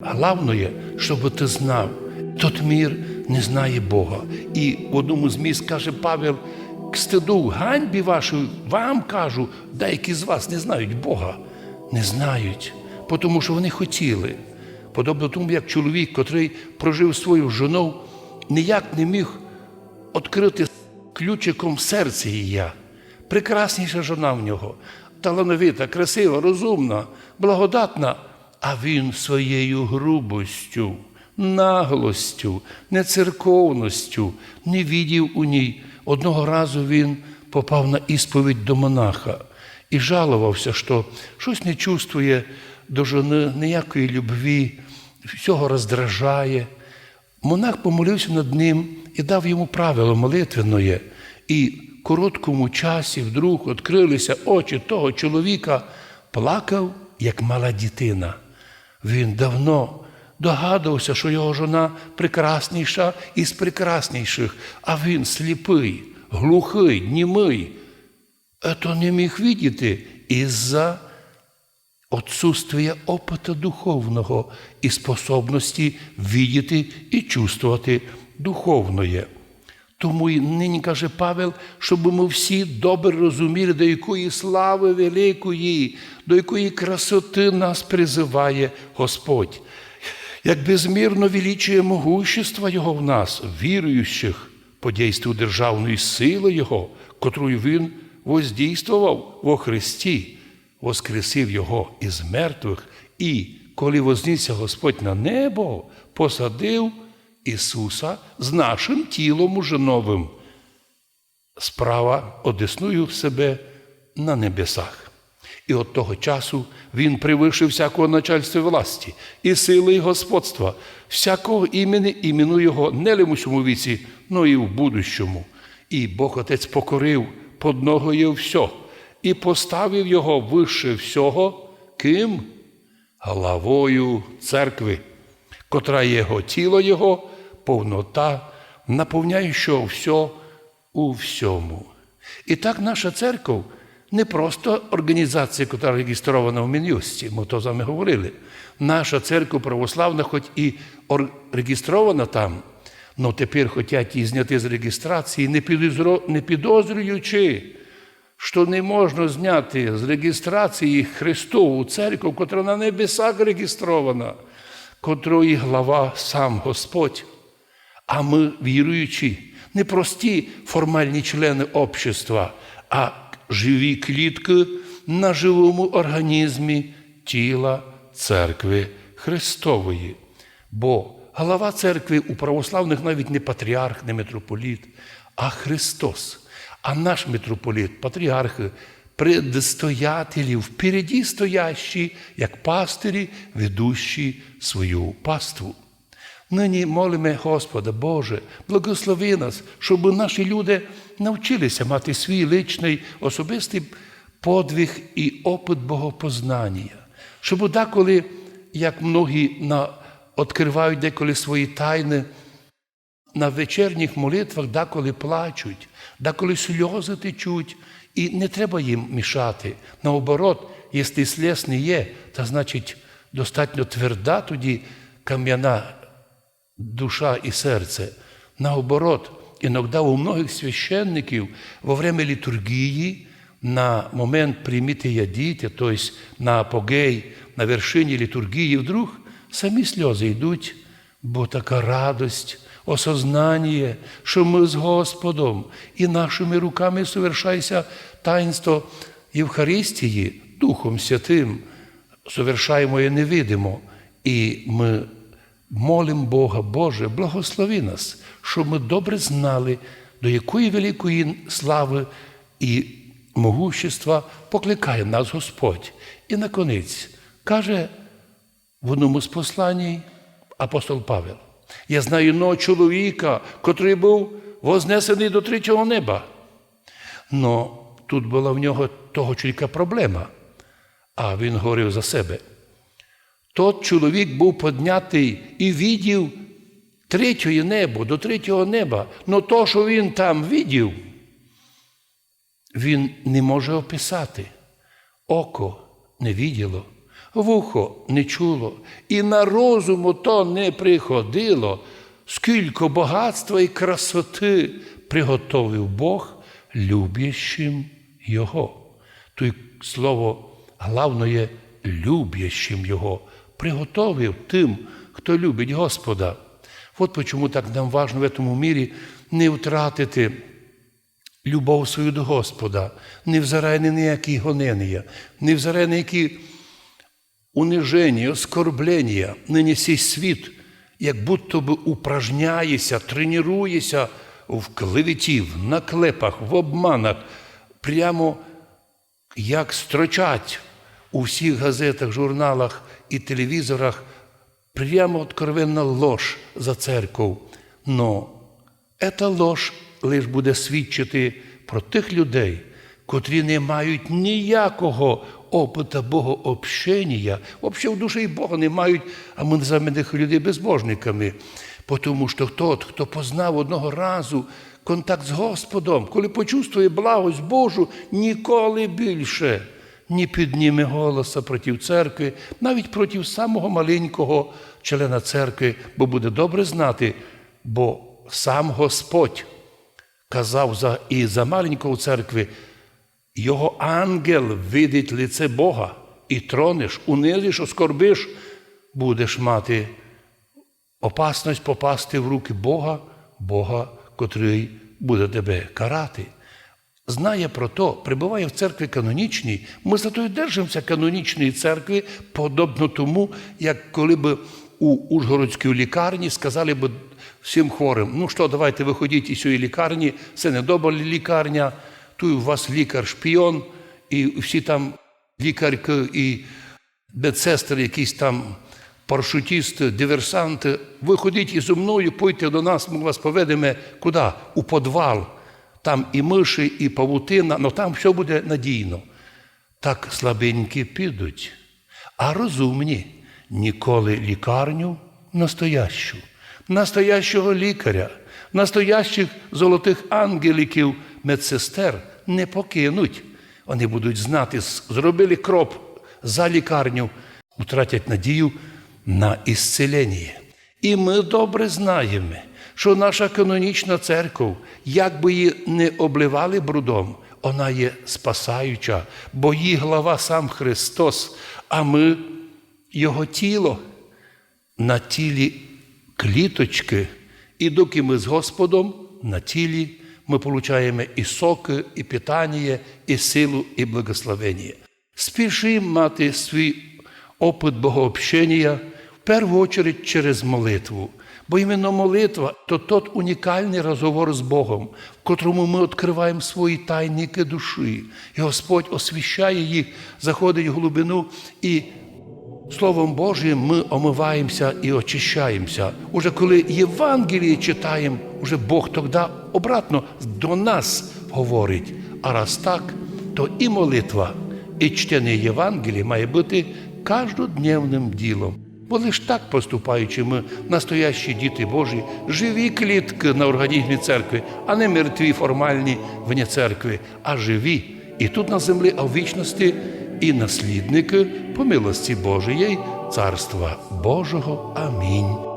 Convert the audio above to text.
Главное, щоб ти знав, тот мір не знає Бога. І в одному з місць каже Павел, к стиду, ганьбі вашої, вам кажу, деякі з вас не знають Бога, не знають, тому що вони хотіли. Подобно тому, як чоловік, котрий прожив свою жону, ніяк не міг відкрити ключиком серце її. Прекрасніша жона в нього, талановита, красива, розумна, благодатна, а він своєю грубостю, наглостю, нецерковністю не відів у ній. Одного разу він попав на ісповідь до монаха і жалувався, що щось не чувствує до жони ніякої любві, всього роздражає. Монах помолився над ним і дав йому правило молитвеної. І в короткому часі вдруг відкрилися очі того чоловіка, плакав, як мала дитина. Він давно догадувався, що його жона прекрасніша із прекрасніших, а він сліпий, глухий, німий. Ето не міг видіти із-за отсутствия опыта духовного і способності видіти і чувствувати духовне. Тому і нині каже Павел, щоб ми всі добре розуміли, до якої слави великої, до якої красоти нас призиває Господь. Як безмірно величує могущество Його в нас, віруючих, по дійству державної сили Його, котрою Він воздійствував во Христі, воскресив Його із мертвих, і, коли вознісся Господь на небо, посадив Ісуса з нашим тілом уже новим. Справа одесную себе на небесах. І от того часу він превишив всякого начальства власті і сили, і господства, всякого імені імену Його не лише у цьому віці, но і в будущому. І Бог Отець покорив под ногою все, і поставив його вище всього, ким? Главою церкви, котра його тіло Його, повнота, наповняючого все у всьому. І так наша церква не просто організація, яка реєстрована в Мін'юсті, ми то з вами говорили. Наша церква православна, хоч і реєстрована там, але тепер хочуть її зняти з реєстрації, не підозрюючи, що не можна зняти з реєстрації Христову церкву, котра на небесах реєстрована, котрої глава сам Господь. А ми, віруючі, не прості формальні члени общества, а живі клітки на живому організмі тіла церкви Христової. Бо голова церкви у православних навіть не патріарх, не митрополіт, а Христос. А наш митрополіт, патріархи, предстоятелі, впереді стоящі, як пастирі, ведущі свою паству. Нині молимо Господа, Боже, благослови нас, щоб наші люди навчилися мати свій личний особистий подвиг і опит богопознання. Щоб деколи, як многі відкривають деколи свої тайни, на вечірніх молитвах деколи плачуть, деколи сльози течуть, і не треба їм мішати. Наоборот, якщо сліз не є, то значить достатньо тверда тоді кам'яна душа і серце. Наоборот, іноді у многих священників во время літургії на момент приймітия діти, тобто на апогей, на вершині літургії, вдруг самі сльози йдуть, бо така радость, осознання, що ми з Господом і нашими руками совершається таїнство Євхаристії Духом Святим, совершаємо і невидимо. І ми молимо Бога, Боже, благослови нас, щоб ми добре знали, до якої великої слави і могущества покликає нас Господь. І наконець каже в одному з посланій апостол Павел. Я знаю одного чоловіка, котрий був вознесений до третього неба. Но тут була в нього того чоловіка проблема, а він говорив за себе. Тот чоловік був піднятий і видів третє небо, до третього неба. Но то, що він там видів, він не може описати. Око не виділо, вухо не чуло, і на розуму то не приходило, скільки багатства і красоти приготовив Бог любящим Його. Тут слово головне є любящим Його, приготовив тим, хто любить Господа. От почему так нам важно в цьому мірі не втратити любов свою до Господа, не взирай ні на які гонення, не взирай на які униження, оскорблення, нині цей світ, як будто би упражняється, тренується в клеветі, в наклепах, в обманах, прямо як строчать у всіх газетах, журналах і телевізорах прямо откровенна ложь за церкву. Но Ета ложь лиш буде свідчити про тих людей, котрі не мають ніякого опита богообщення, взагалі в душі Бога не мають, а ми називаємо людей безбожниками. Тому що тот, хто познав одного разу контакт з Господом, коли почувствує благость Божу, ніколи більше не підніме голоса проти церкви, навіть проти самого маленького члена церкви, бо буде добре знати, бо сам Господь казав за, і за маленького церкви, його ангел видить лице Бога, і тронеш, унизиш, оскорбиш, будеш мати опасність попасти в руки Бога, Бога, котрий буде тебе карати. Знає про то, прибуває в церкві канонічній, ми зато й держимося канонічної церкви, подобно тому, як коли б у Ужгородській лікарні сказали б всім хворим, ну що, давайте виходіть із цієї лікарні, це не добра лікарня, тут у вас лікар-шпіон, і всі там лікарки і медсестри, якісь там парашутісти, диверсанти, виходіть і зі мною, пойте до нас, ми вас поведемо куди? У подвал. Там і миші, і павутина, але там все буде надійно. Так слабенькі підуть, а розумні ніколи лікарню настоящу, настоящого лікаря, настоящих золотих ангеликів, медсестер не покинуть. Вони будуть знати, зробили кроп за лікарню, втратять надію на ісцелення. І ми добре знаємо, що наша канонічна церква, як би її не обливали брудом, вона є спасаюча, бо її глава сам Христос, а ми Його тіло на тілі кліточки. І доки ми з Господом на тілі, ми получаємо і соки, і питання, і силу, і благословення. Спішимо мати свій опит богообщення в першу чергу через молитву. Бо іменно молитва то тот унікальний розговор з Богом, в котрому ми відкриваємо свої тайники душі. І Господь освіщає їх, заходить в глибину, і Словом Божим ми омиваємося і очищаємося. Уже коли Євангеліє читаємо, уже Бог тоді обратно до нас говорить. А раз так, то і молитва, і чтення Євангелія має бути кожнодневним ділом. Бо лиш так поступаючи ми, настоящі діти Божі, живі клітки на організмі церкви, а не мертві формальні вне церкви, а живі і тут на землі, а в вічності, і наслідники по милості Божої, Царства Божого. Амінь.